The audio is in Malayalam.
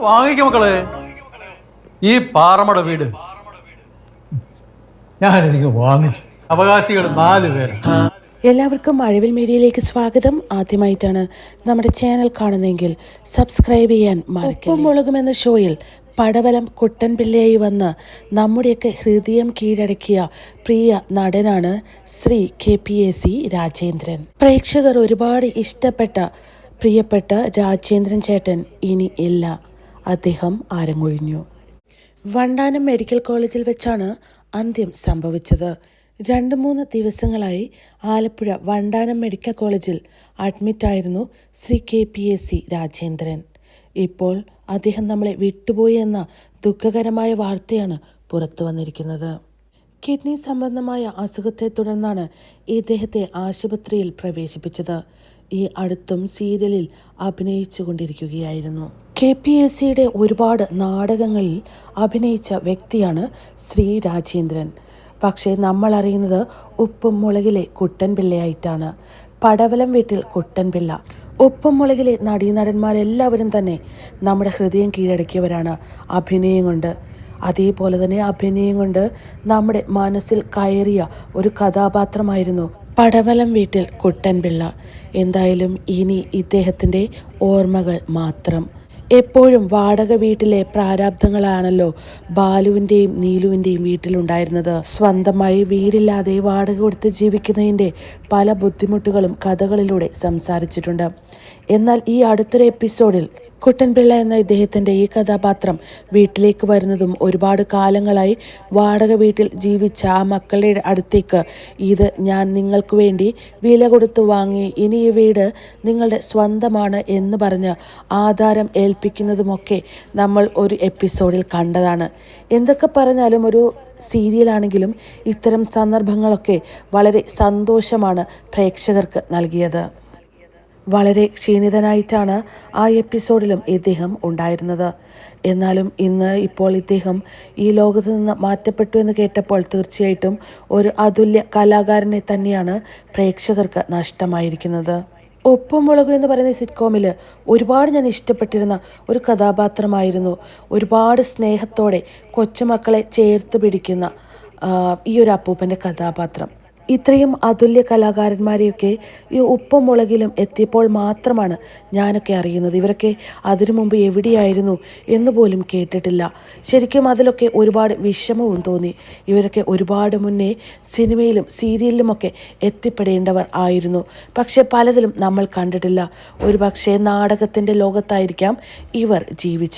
വാങ്ങിക്ക മക്കളെ. ഈ പാറമട വീട്. ഞാൻ എനിക്ക് വാങ്ങിച്ചു. അവകാശികൾ നാല് പേര്. എല്ലാവർക്കും മഴവിൽ മീഡിയയിലേക്ക് സ്വാഗതം. ആദ്യമായിട്ടാണ് നമ്മുടെ ചാനൽ കാണുന്നതെങ്കിൽ സബ്സ്ക്രൈബ് ചെയ്യാൻ മറക്കും മുളകും എന്ന ഷോയിൽ പടവലം കുട്ടൻ കുട്ടൻപിള്ളയായി വന്ന് നമ്മുടെയൊക്കെ ഹൃദയം കീഴടക്കിയ പ്രിയ നടനാണ് Shri K P A C Rajendran. പ്രേക്ഷകർ ഒരുപാട് ഇഷ്ടപ്പെട്ട പ്രിയപ്പെട്ട രാജേന്ദ്രൻ ചേട്ടൻ ഇനി ഇല്ല. അദ്ദേഹം ആരങ്ങൊഴിഞ്ഞു വണ്ടാനം മെഡിക്കൽ കോളേജിൽ വെച്ചാണ് അന്ത്യം സംഭവിച്ചത്. രണ്ട് മൂന്ന് ദിവസങ്ങളായി ആലപ്പുഴ വണ്ടാനം മെഡിക്കൽ കോളേജിൽ അഡ്മിറ്റായിരുന്നു Shri K P S C Rajendran. ഇപ്പോൾ അദ്ദേഹം നമ്മളെ വിട്ടുപോയി എന്ന ദുഃഖകരമായ വാർത്തയാണ് പുറത്തു വന്നിരിക്കുന്നത്. കിഡ്നി സംബന്ധമായ അസുഖത്തെ തുടർന്നാണ് ഇദ്ദേഹത്തെ ആശുപത്രിയിൽ പ്രവേശിപ്പിച്ചത്. ഈ അടുത്തും സീരിയലിൽ അഭിനയിച്ചു കൊണ്ടിരിക്കുകയായിരുന്നു കെ പി എസ് സിയുടെ ഒരുപാട് നാടകങ്ങളിൽ അഭിനയിച്ച വ്യക്തിയാണ് ശ്രീ രാജേന്ദ്രൻ. പക്ഷേ നമ്മൾ അറിയുന്നത് ഉപ്പും മുളകിലെ കുട്ടൻപിള്ളയായിട്ടാണ് പടവലം വീട്ടിൽ കുട്ടൻപിള്ള ഉപ്പും മുളകിലെ നടീനടന്മാരെല്ലാവരും തന്നെ നമ്മുടെ ഹൃദയം കീഴടക്കിയവരാണ് അഭിനയം കൊണ്ട്. അതേപോലെ തന്നെ അഭിനയം കൊണ്ട് നമ്മുടെ മനസ്സിൽ കയറിയ ഒരു കഥാപാത്രമായിരുന്നു പടവലം വീട്ടിൽ കുട്ടൻപിള്ള എന്തായാലും ഇനി ഇദ്ദേഹത്തിന്റെ ഓർമ്മകൾ മാത്രം. എപ്പോഴും വാടക വീട്ടിലെ പ്രാരാബ്ദങ്ങളാണല്ലോ ബാലുവിന്റെയും നീലുവിന്റെയും വീട്ടിലുണ്ടായിരുന്നത്. സ്വന്തമായി വീടില്ലാതെ വാടക കൊടുത്ത് ജീവിക്കുന്നതിന്റെ പല ബുദ്ധിമുട്ടുകളും കഥകളിലൂടെ സംസാരിച്ചിട്ടുണ്ട്. എന്നാൽ ഈ അടുത്തൊരു എപ്പിസോഡിൽ കുട്ടൻപിള്ള എന്ന ഇദ്ദേഹത്തിന്റെ ഈ കഥാപാത്രം വീട്ടിലേക്ക് വരുന്നതും ഒരുപാട് കാലങ്ങളായി വാടക വീട്ടിൽ ജീവിച്ച ആ മക്കളുടെ അടുത്തേക്ക് ഇത് ഞാൻ നിങ്ങൾക്ക് വേണ്ടി വില കൊടുത്ത് വാങ്ങി. ഇനി ഈ വീട് നിങ്ങളുടെ സ്വന്തമാണ് എന്ന് പറഞ്ഞ് ആധാരം ഏൽപ്പിക്കുന്നതുമൊക്കെ നമ്മൾ ഒരു എപ്പിസോഡിൽ കണ്ടതാണ്. എന്തൊക്കെ പറഞ്ഞാലും ഒരു സീരിയലാണെങ്കിലും ഇത്തരം സന്ദർഭങ്ങളൊക്കെ വളരെ സന്തോഷമാണ് പ്രേക്ഷകർക്ക് നൽകിയത്. വളരെ ക്ഷീണിതനായിട്ടാണ് ആ എപ്പിസോഡിലും ഇദ്ദേഹം ഉണ്ടായിരുന്നത്. എന്നാലും ഇന്ന് ഇപ്പോൾ ഇദ്ദേഹം ഈ ലോകത്ത് നിന്ന് മാറ്റപ്പെട്ടു എന്ന് കേട്ടപ്പോൾ തീർച്ചയായിട്ടും ഒരു അതുല്യ കലാകാരനെ തന്നെയാണ് പ്രേക്ഷകർക്ക് നഷ്ടമായിരിക്കുന്നത്. ഒപ്പം മുളക് എന്ന് പറയുന്ന സിറ്റ്കോമിൽ ഒരുപാട് ഞാൻ ഇഷ്ടപ്പെട്ടിരുന്ന ഒരു കഥാപാത്രമായിരുന്നു. ഒരുപാട് സ്നേഹത്തോടെ കൊച്ചുമക്കളെ ചേർത്ത് പിടിക്കുന്ന ഈ ഒരു അപ്പൂപ്പന്റെ കഥാപാത്രം. ഇത്രയും അതുല്യ കലാകാരന്മാരെയൊക്കെ ഈ ഉപ്പും മുളകിലും എത്തിയപ്പോൾ മാത്രമാണ് ഞാനൊക്കെ അറിയുന്നത്. ഇവരൊക്കെ അതിനു മുമ്പ് എവിടെയായിരുന്നു എന്ന് പോലും കേട്ടിട്ടില്ല. ശരിക്കും അതിലൊക്കെ ഒരുപാട് വിഷമവും തോന്നി. ഇവരൊക്കെ ഒരുപാട് മുന്നേ സിനിമയിലും സീരിയലിലുമൊക്കെ എത്തിപ്പെടേണ്ടവർ ആയിരുന്നു. പക്ഷേ പലതിലും നമ്മൾ കണ്ടിട്ടില്ല. ഒരു നാടകത്തിന്റെ ലോകത്തായിരിക്കാം ഇവർ ജീവിച്ചിരുന്നത്.